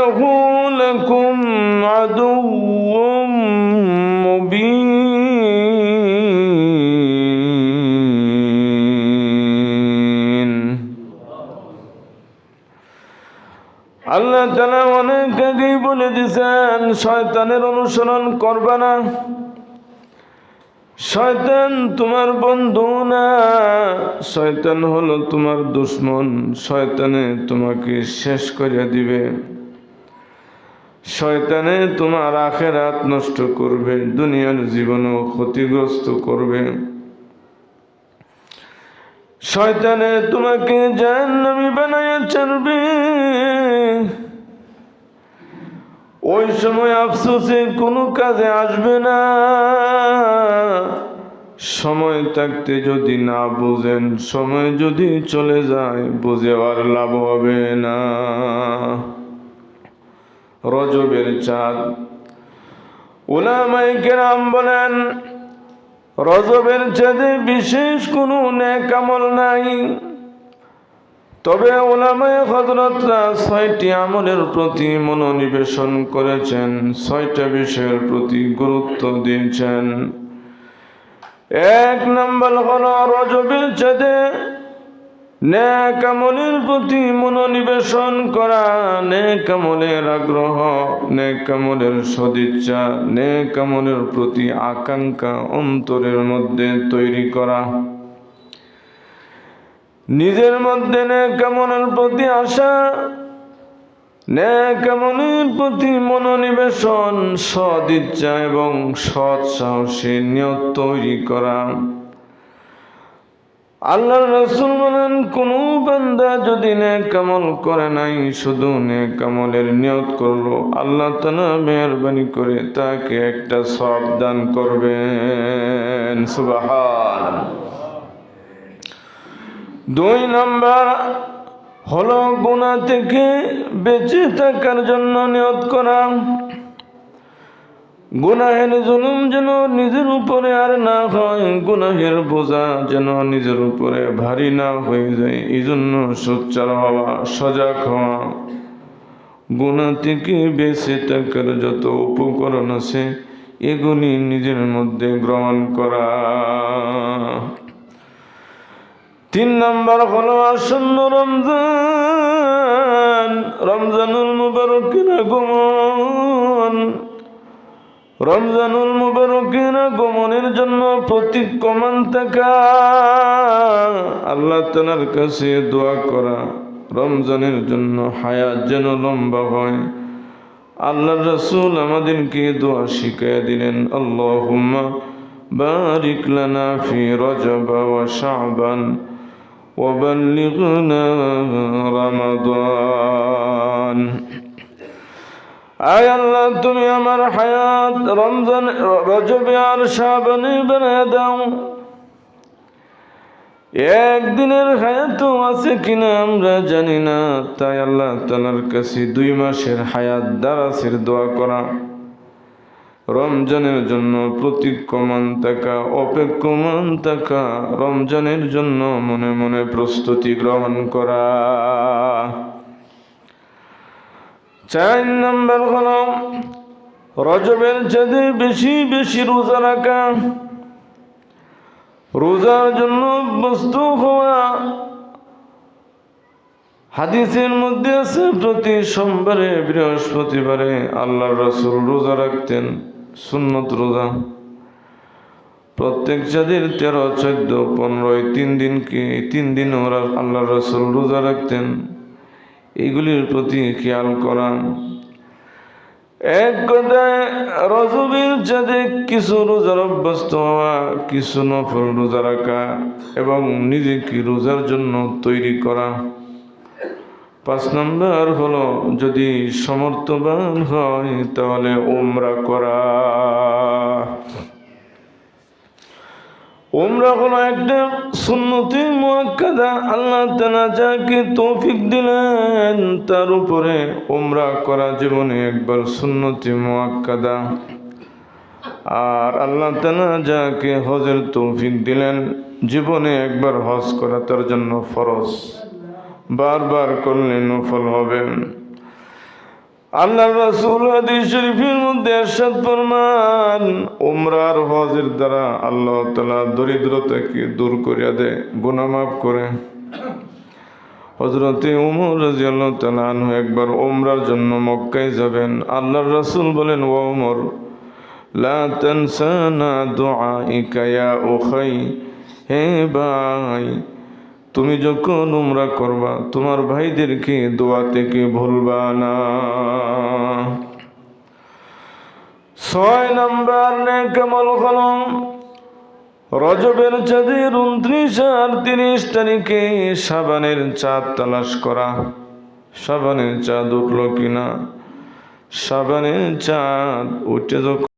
إنه لكم عدو مبين আল্লাহ তালা অনেক আগেই বলে দিছেন শয়তানের অনুসরণ করবে না শয়তান তোমার বন্ধু না শয়তান হলো তোমার দুশ্মন শয়তানে তোমাকে শেষ করে দিবে শয়তানে তোমার আখেরাত নষ্ট করবে, দুনিয়ার জীবনও ক্ষতিগ্রস্ত করবে। শয়তানে তোমাকে জাহান্নামী বানাইয়া ছাড়বে। ওই সময় আফসোসে কোনো কাজে আসবে না। সময় থাকতে যদি না বুঝেন, সময় যদি চলে যায়, বুঝে আর লাভ হবে না। রজবের চাঁদ। ওলামাই কেরাম বলেন, রজবের চাঁদে বিশেষ কোনো নেকামল নাই। তবে ওলামায় হজরতরা ছয়টি আমলের প্রতি মনোনিবেশন করেছেন, ছয়টা বিষয়ের প্রতি গুরুত্ব দিয়েছেন। এক নম্বর হল রজবের চাঁদে নেকামলের প্রতি মনোনিবেশন করা, নেকামলের আগ্রহ, নেকামলের সদিচ্ছা, নেকামলের প্রতি আকাঙ্ক্ষা অন্তরের মধ্যে তৈরি করা। নিজের মধ্যে নেকামনের প্রতি আশা নেকামনের প্রতি মনোনিবেশন, সদিচ্ছা এবং সৎ সাহসী নিয়ত তৈরি করা। আল্লাহ রসুল বলেন, কোন বান্দা যদি নেকামল করে নাই, শুধু নেকামলের নিয়ত করল। আল্লাহ তালা মেহরবানি করে তাকে একটা সব দান করবেন। সুবাহান। দুই নাম্বার হলো গুণা থেকে বেঁচে থাকার জন্য নিয়ত করা। গুনাহের জুলুম যেন নিজের উপরে আর না হয়, গুনাহের বোঝা যেন নিজের উপরে ভারী না হয়ে যায় এই জন্য সোচ্চার হওয়া, সজাগ হওয়া। গুণা থেকে বেঁচে থাকার যত উপকরণ আছে, এগুলি নিজের মধ্যে গ্রহণ করা। তিন নম্বর হলো আসন্ন রমজান। রমজানুল মুবারকের আগমন। রমজানুল মুবারকের গমনের জন্য প্রতিক্রমণ থাকা। আল্লাহ তালার কাছে দোয়া করা। রমজানের জন্য হায়া যেন লম্বা হয়। আল্লাহ রসুল আমাদেরকে দোয়া শিখাই দিলেন আল্লাহ বারিক লানা ফি রজব ওয়া ও ওয়া আয় আল্লাহ, তুমি আমার হায়াত, রমজান, রজবে আর শাবানে দাও। একদিনের হায়াতও আছে কিনা আমরা জানি না, তাই আল্লাহ তালার কাছে দুই মাসের হায়াত দারাসের দোয়া করা। রমজানের জন্য প্রতিক্রমণ থাকা, অপেক্ষমান থাকা, রমজানের জন্য মনে মনে প্রস্তুতি গ্রহণ করা। চার নম্বর হল রজবের চাঁদে বেশি বেশি রোজা রাখা, রোজার জন্য বস্তু হওয়া হাদিসের মধ্যে আছে, প্রতি সোমবারে, বৃহস্পতিবারে আল্লাহ রসুল রোজা রাখতেন, সুন্নত রোজা। প্রত্যেক যাদের তেরো, চোদ্দ, পনেরো তিন দিনকে তিন দিন ওরা আল্লাহ রসুল রোজা রাখতেন। এইগুলির প্রতি খেয়াল করা। এক কথায় রজবের যাতে কিছু রোজার অভ্যস্ত হওয়া, কিছু নফল রোজা রাখা এবং নিজেকে রোজার জন্য তৈরি করা। পাঁচ নম্বর হলো, যদি সমর্থবান হয়, তাহলে ওমরা করা। ওমরা হলো একটা সুন্নতি মোয়াক্কাদা। আল্লাহ তালা যাকে তৌফিক দিলেন, তার উপরে ওমরা করা জীবনে একবার সুন্নতি মুয়াক্কাদা। আর আল্লাহ তালা যাকে হজের তৌফিক দিলেন, জীবনে একবার হজ করা তার জন্য ফরজ। বারবার করলে নফল হবে। আল্লাহ রাসূল হাদিস শরীফের মধ্যে এরশাদ ফরমান, উমরার হজের দ্বারা আল্লাহ তাআলা দরিদ্রতাকে দূর করিয়া দেয়, গুনাহ মাফ করে। হজরতে উমর রাজিয়াল্লাহু তাআলা একবার উমরার জন্য মক্কায় যাবেন। আল্লাহর রাসূল বলেন, ও উমর, লা তানসানা দুআইকা ইয়া উখাই, হে ভাই তুমি যখন উমরা করবা, তোমার ভাইদেরকে দোয়া থেকে ভুলবা না। ছয় নম্বর নেকমল কলম, রজবের চাঁদের উনত্রিশ আর তিরিশ তারিখে সাবানের চাঁদ তালাশ করা। সাবানের চাঁদ উঠল কিনা? সাবানের চাঁদ উঠে যখন